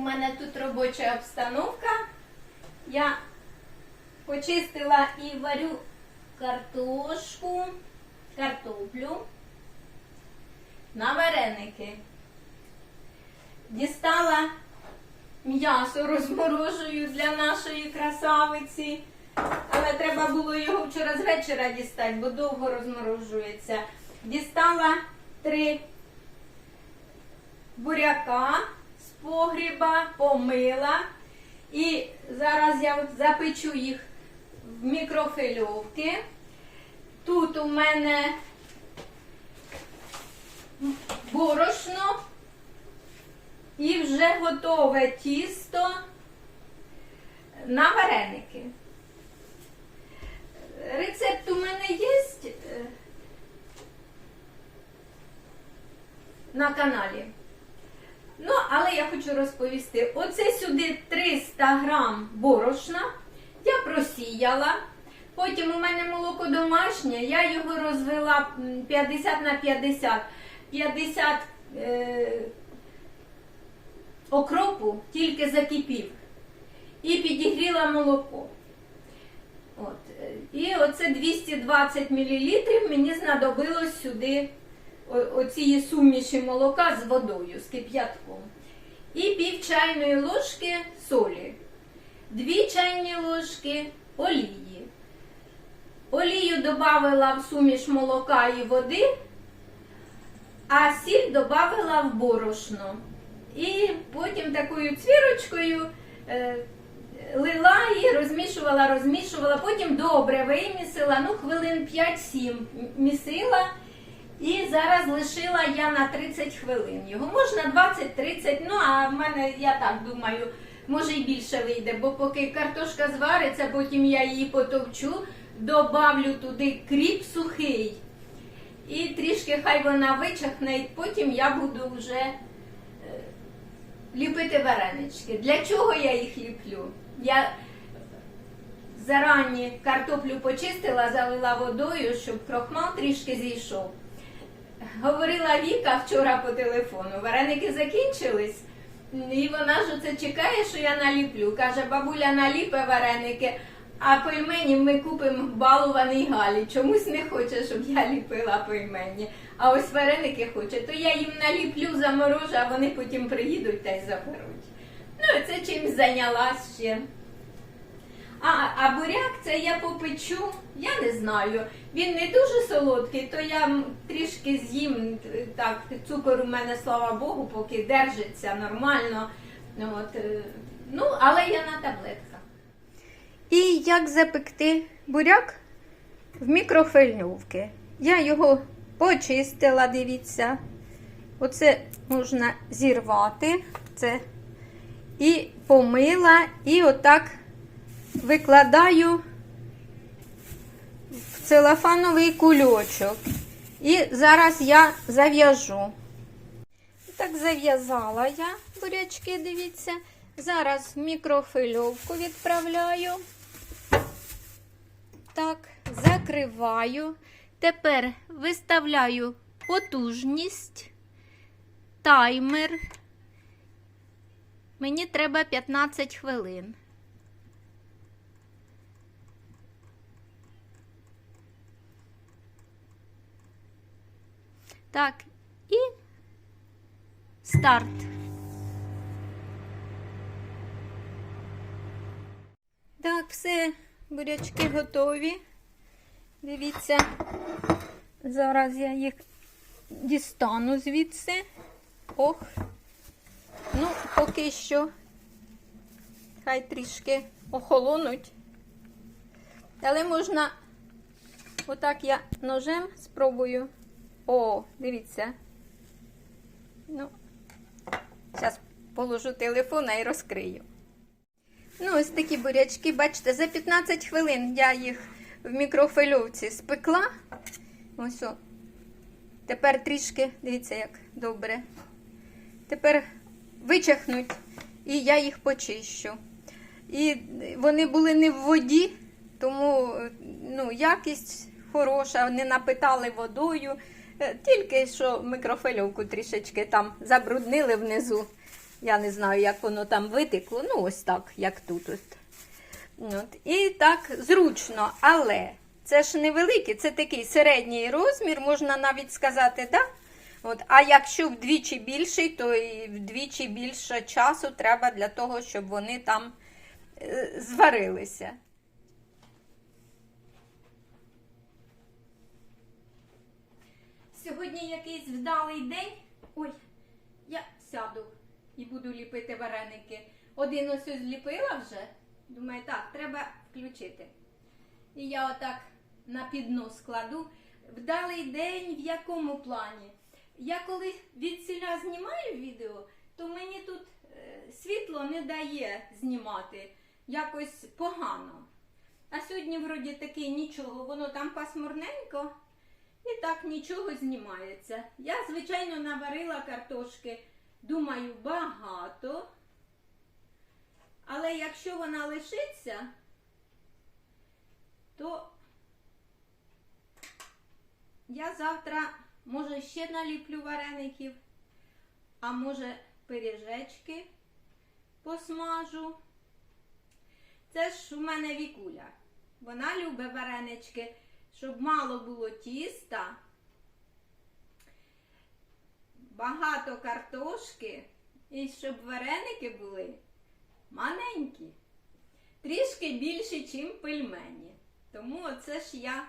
мене тут робоча обстановка. Я почистила і варю картошку, картоплю на вареники. Дістала м'ясо, розморожую для нашої красавиці. Але треба було його вчора з вечора дістати, бо довго розморожується. Дістала три буряка погріба, помила. І зараз я запечу їх в мікрофильовки. Тут у мене борошно і вже готове тісто на вареники. Рецепт у мене є е, на каналі. Ну, але я хочу розповісти: оце сюди 300 грам борошна я просіяла. Потім у мене молоко домашнє, я його розвела 50 на 50. 50 е, окропу тільки закипів. І підігріла молоко. От. е, І оце 220 мл мені знадобилось сюди оцієї суміші молока з водою, з кип'ятком. І пів чайної ложки солі, дві чайні ложки олії. Олію додавала в суміш молока і води, а сіль додавала в борошно. І потім такою цвірочкою е, лила і розмішувала, розмішувала, потім добре вимісила, ну хвилин 5-7 місила. І зараз лишила я на 30 хвилин. Його можна 20-30, ну а в мене, я так думаю, може і більше вийде, бо поки картошка звариться, потім я її потовчу, добавлю туди кріп сухий. І трішки хай вона вичахне, і потім я буду вже е, ліпити варенички. Для чого я їх ліплю? Я зарані картоплю почистила, залила водою, щоб крохмал трішки зійшов. Говорила Віка вчора по телефону, вареники закінчились, і вона ж оце чекає, що я наліплю. Каже, бабуля наліпе вареники, а пельмені ми купимо в балованій Галі. Чомусь не хоче, щоб я ліпила пельмені. А ось вареники хоче, то я їм наліплю, заморожу, а вони потім приїдуть та й заберуть. Ну, це чимсь зайнялась ще. А, а буряк це я попечу, я не знаю. Він не дуже солодкий, то я трішки з'їм так. Цукор у мене, слава Богу, поки держиться нормально. От, е, ну, але я на таблетках. І як запекти буряк в мікрофильовки. Я його почистила, дивіться. Оце можна зірвати. Це і помила, і отак викладаю в целофановий кульочок. І зараз я зав'яжу. Так зав'язала я бурячки, дивіться. Зараз в мікрофильовку відправляю. Так, закриваю. Тепер виставляю потужність, таймер. Мені треба 15 хвилин. Так, і старт. Так, все, бурячки готові. Дивіться, зараз я їх дістану звідси. Ох. Ну, поки що хай трішки охолонуть. Але можна, отак я ножем спробую. О, дивіться. Ну, зараз положу телефон і розкрию. Ну, ось такі бурячки, бачите, за 15 хвилин я їх в мікрофильовці спекла. Ось о. Тепер трішки, дивіться, як добре. Тепер вичахнуть, і я їх почищу. І вони були не в воді, тому ну, якість хороша, не напитали водою. Е, Тільки що мікрофильовку трішечки там забруднили внизу. Я не знаю, як воно там витекло. Ну, ось так, як тут. От. От. І так зручно, але це ж невеликий, це такий середній розмір, можна навіть сказати, да? От. А якщо вдвічі більший, то і вдвічі більше часу треба для того, щоб вони там е, зварилися. Сьогодні якийсь вдалий день. Ой, я сяду і буду ліпити вареники. Один ось ось зліпила вже. Думаю, так, треба включити. І я отак на піднос кладу. Вдалий день в якому плані? Я коли від селя знімаю відео, то мені тут е, світло не дає знімати якось погано. А сьогодні, вроді таки, нічого, воно там пасмурненько. І так нічого знімається. Я, звичайно, наварила картошки, думаю, багато. Але якщо вона лишиться, то я завтра, може, ще наліплю вареників, а може, пиріжечки посмажу. Це ж у мене вікуля. Вона любить варенички щоб мало було тіста, багато картошки і щоб вареники були маленькі, трішки більші, ніж пельмені. Тому оце ж я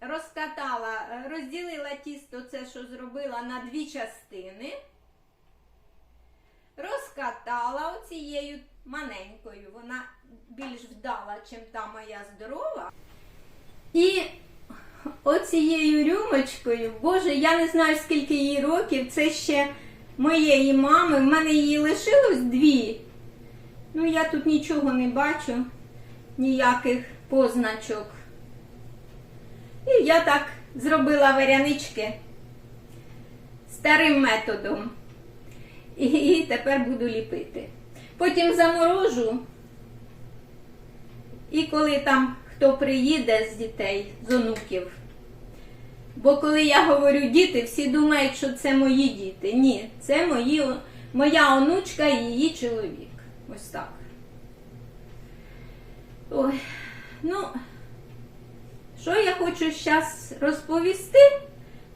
розкатала, розділила тісто, це що зробила на дві частини, розкатала оцією маленькою, вона більш вдала, ніж та моя здорова. І оцією рюмочкою, Боже, я не знаю, скільки їй років, це ще моєї мами. В мене її лишилось дві. Ну, я тут нічого не бачу, ніяких позначок. І я так зробила варянички старим методом. І тепер буду ліпити. Потім заморожу. І коли там хто приїде з дітей, з онуків. Бо коли я говорю діти, всі думають, що це мої діти. Ні, це мої, моя онучка і її чоловік. Ось так. Ой, ну, що я хочу зараз розповісти?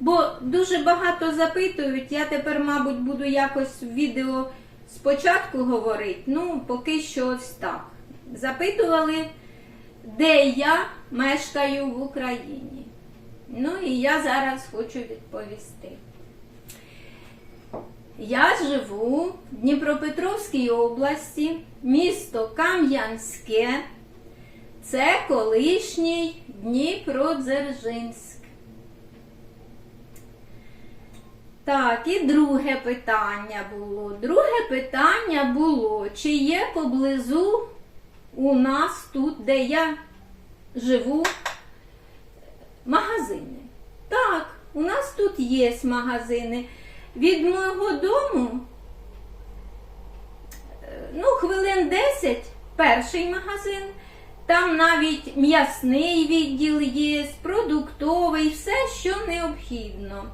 Бо дуже багато запитують, я тепер, мабуть, буду якось в відео спочатку говорити, ну, поки що ось так. Запитували де я мешкаю в Україні. Ну і я зараз хочу відповісти. Я живу в Дніпропетровській області, місто Кам'янське, це колишній Дніпродзержинськ. Так, і друге питання було. Друге питання було, чи є поблизу у нас тут, де я живу, магазини. Так, у нас тут є магазини. Від мого дому, ну, хвилин 10 перший магазин. Там навіть м'ясний відділ є, продуктовий, все, що необхідно.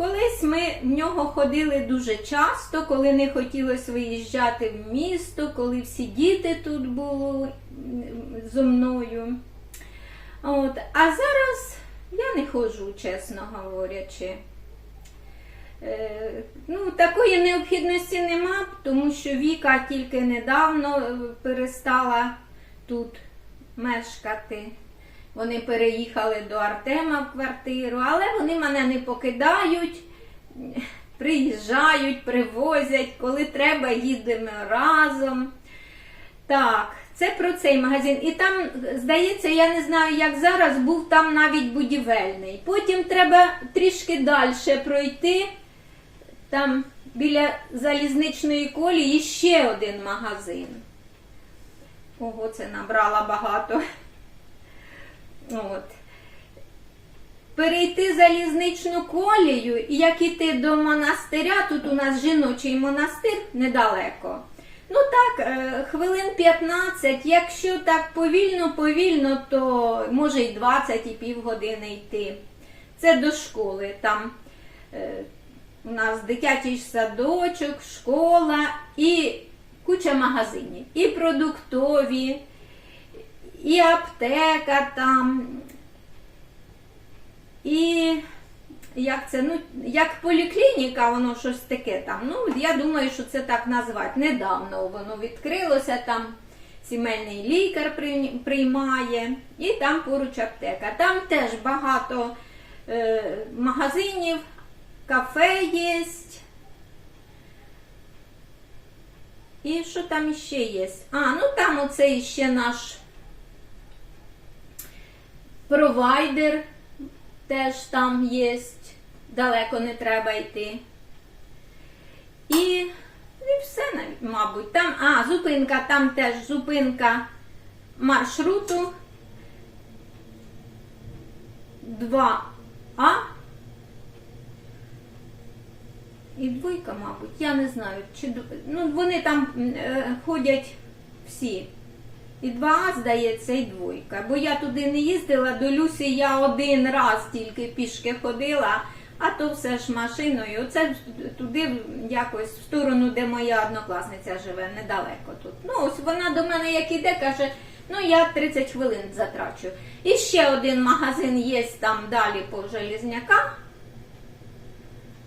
Колись ми в нього ходили дуже часто, коли не хотілося виїжджати в місто, коли всі діти тут були зо мною. От. А зараз я не ходжу, чесно говорячи. Е, ну, Такої необхідності нема, тому що Віка тільки недавно перестала тут мешкати. Вони переїхали до Артема в квартиру, але вони мене не покидають, приїжджають, привозять, коли треба, їдемо разом. Так, це про цей магазин. І там, здається, я не знаю, як зараз, був там навіть будівельний. Потім треба трішки далі пройти. Там біля залізничної колії ще один магазин. Ого, це набрала багато. От. Перейти залізничну колію, і як іти до монастиря, тут у нас жіночий монастир недалеко. Ну так, е, хвилин 15, якщо так повільно-повільно, то може й 20 і півгодини йти. Це до школи. Там е, у нас дитячий садочок, школа і куча магазинів. І продуктові, і аптека там, і як це, ну, як поліклініка, воно щось таке там. Ну, я думаю, що це так назвати. Недавно воно відкрилося там. Сімейний лікар приймає, і там поруч аптека. Там теж багато е, магазинів, кафе є. І що там ще є? А, ну там оце ще наш провайдер теж там є. Далеко не треба йти. І, і все, мабуть. Там, а, зупинка, там теж зупинка маршруту 2А. І двойка, мабуть, я не знаю. Чи, ну, вони там е, ходять всі. І 2А, здається, і двойка. Бо я туди не їздила, до Люсі я один раз тільки пішки ходила, а то все ж машиною. Оце туди якось в сторону, де моя однокласниця живе, недалеко тут. Ну, ось вона до мене як іде, каже, ну я 30 хвилин затрачу. І ще один магазин є там далі по Желізняках.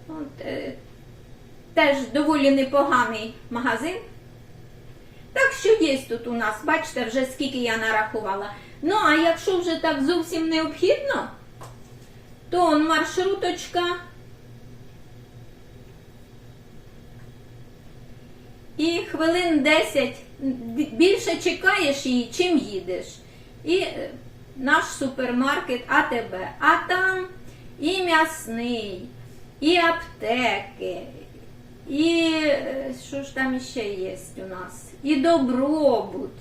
От, е, теж доволі непоганий магазин. Так що є тут у нас, бачите, вже скільки я нарахувала. Ну, а якщо вже так зовсім необхідно, то он маршруточка. І хвилин 10 більше чекаєш її, чим їдеш. І е, наш супермаркет АТБ. А там і м'ясний, і аптеки, і е, що ж там ще є у нас? І добробут.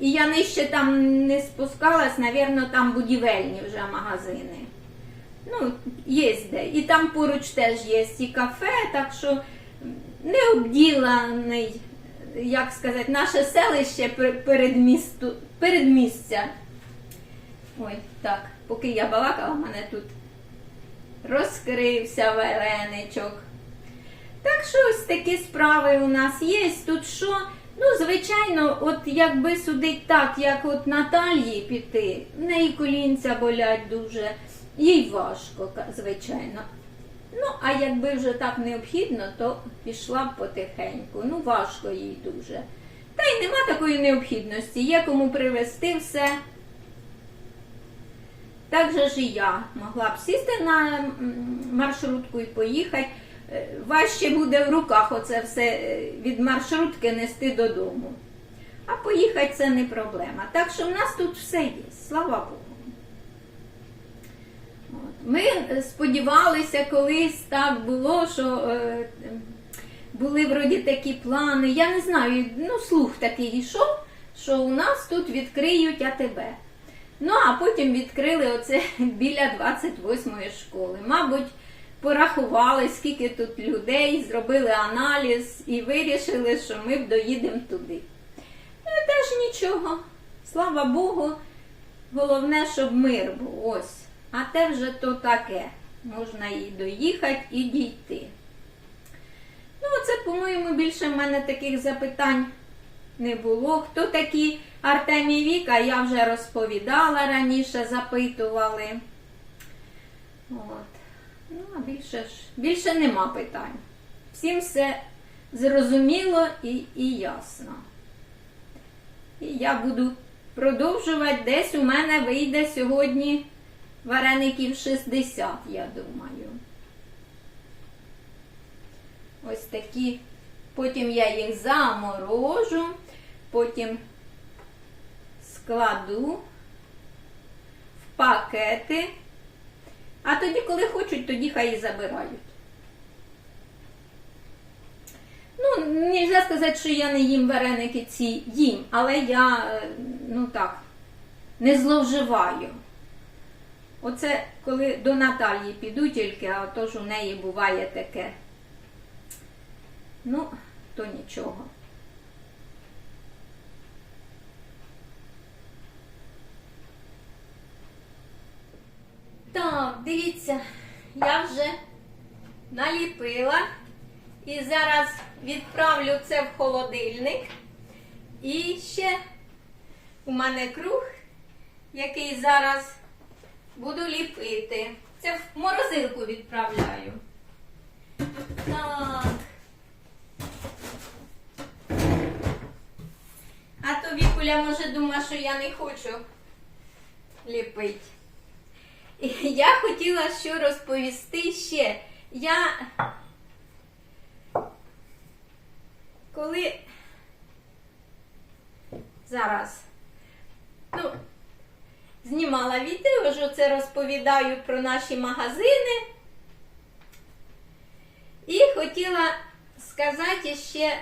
І я нижче там не спускалась, навірно, там будівельні вже магазини. Ну, є де. І там поруч теж є і кафе, так що не обділений, як сказати, наше селище пер- передмісту, передмістя. Ой, так, поки я балакала, в мене тут розкрився вареничок. Так що ось такі справи у нас є. Тут що? Ну, звичайно, от якби судить так, як от Наталії піти, в неї колінця болять дуже, їй важко, звичайно. Ну, а якби вже так необхідно, то пішла б потихеньку. Ну, важко їй дуже. Та й нема такої необхідності. Є кому привезти все. Так же ж і я могла б сісти на маршрутку і поїхати. Е, Важче буде в руках оце все е, від маршрутки нести додому. А поїхати це не проблема. Так що в нас тут все є, слава Богу. Ми е, сподівалися, колись так було, що були вроді такі плани. Я не знаю, ну слух такий йшов, що у нас тут відкриють АТБ. Ну, а потім відкрили оце біля 28-ї школи. Мабуть, порахували, скільки тут людей, зробили аналіз і вирішили, що ми доїдемо туди. Ну, і теж нічого. Слава Богу, головне, щоб мир був. Ось. А те вже то таке. Можна і доїхати, і дійти. Ну, оце, по-моєму, більше в мене таких запитань не було. Хто такі Артем і Віка, я вже розповідала раніше, запитували. От. Ну, а більше ж більше нема питань. Всім все зрозуміло і, і ясно. І я буду продовжувати. Десь у мене вийде сьогодні вареників 60, я думаю. Ось такі. Потім я їх заморожу, потім складу в пакети. А тоді, коли хочуть, тоді хай і забирають. Ну, не можна сказати, що я не їм вареники ці їм, але я, е, ну так, не зловживаю. Оце коли до Наталії піду тільки, а то ж у неї буває таке. Ну, то нічого. Так, дивіться, я вже наліпила. І зараз відправлю це в холодильник. І ще у мене круг, який зараз буду ліпити. Це в морозилку відправляю. Так. А то Вікуля може думає, що я не хочу ліпити. Я хотіла що розповісти ще. Я коли зараз ну, знімала відео, що це розповідаю про наші магазини. І хотіла сказати ще,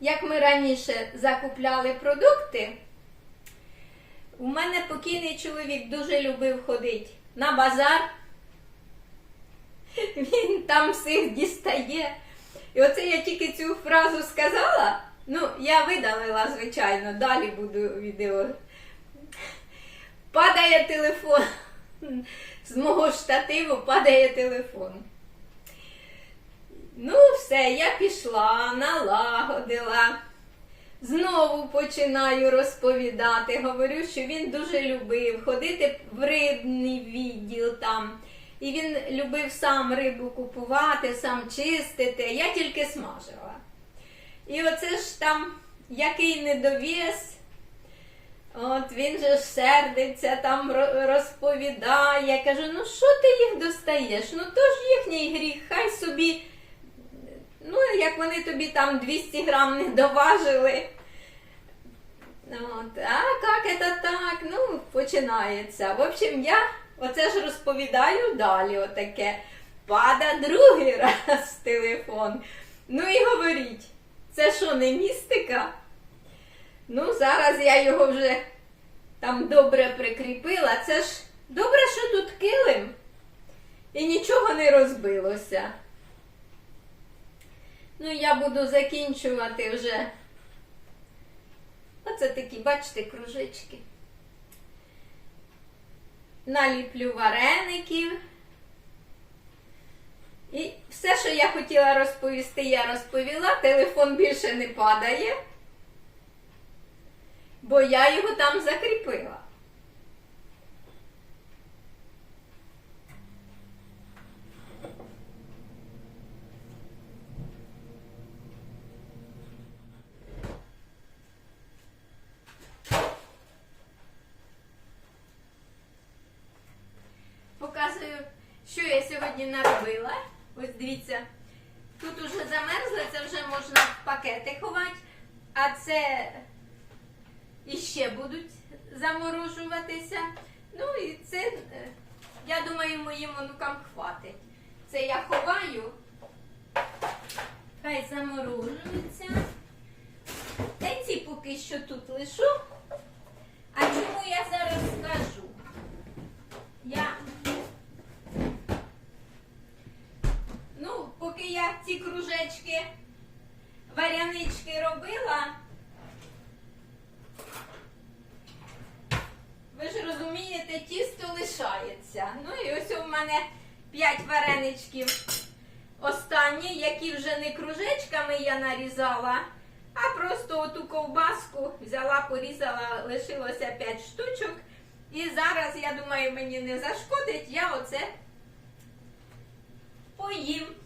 як ми раніше закупляли продукти. У мене покійний чоловік дуже любив ходити на базар. Він там всіх дістає. І оце я тільки цю фразу сказала. Ну, я видалила, звичайно, далі буду відео. Падає телефон. З мого штативу падає телефон. Ну, все, я пішла, налагодила. Знову починаю розповідати. Говорю, що він дуже любив ходити в рибний відділ там. І він любив сам рибу купувати, сам чистити. Я тільки смажила. І оце ж там який недовіс. От він же сердиться, там розповідає. Я кажу, ну що ти їх достаєш? Ну то ж їхній гріх, хай собі. Вони тобі там 200 грам не доважили. От, а як це так? Ну, починається. В общем, я оце ж розповідаю далі. Отаке. Пада другий раз телефон. Ну і говоріть, це що, не містика? Ну, зараз я його вже там добре прикріпила. Це ж добре, що тут килим. І нічого не розбилося. Ну, я буду закінчувати вже. Оце такі, бачите, кружечки. Наліплю вареників. І все, що я хотіла розповісти, я розповіла. Телефон більше не падає, бо я його там закріпила. Що я сьогодні наробила. Ось дивіться, тут уже замерзло, це вже можна в пакети ховати, а це іще будуть заморожуватися. Ну і це, е, я думаю, моїм онукам хватить. Це я ховаю, хай заморожуються. Та ці поки що тут лишу. А чому я зараз скажу? Я Ну, поки я ці кружечки, варянички робила, ви ж розумієте, тісто лишається. Ну і ось у мене 5 вареничків останні, які вже не кружечками я нарізала, а просто оту ковбаску взяла, порізала, лишилося 5 штучок. І зараз, я думаю, мені не зашкодить, я оце поїм.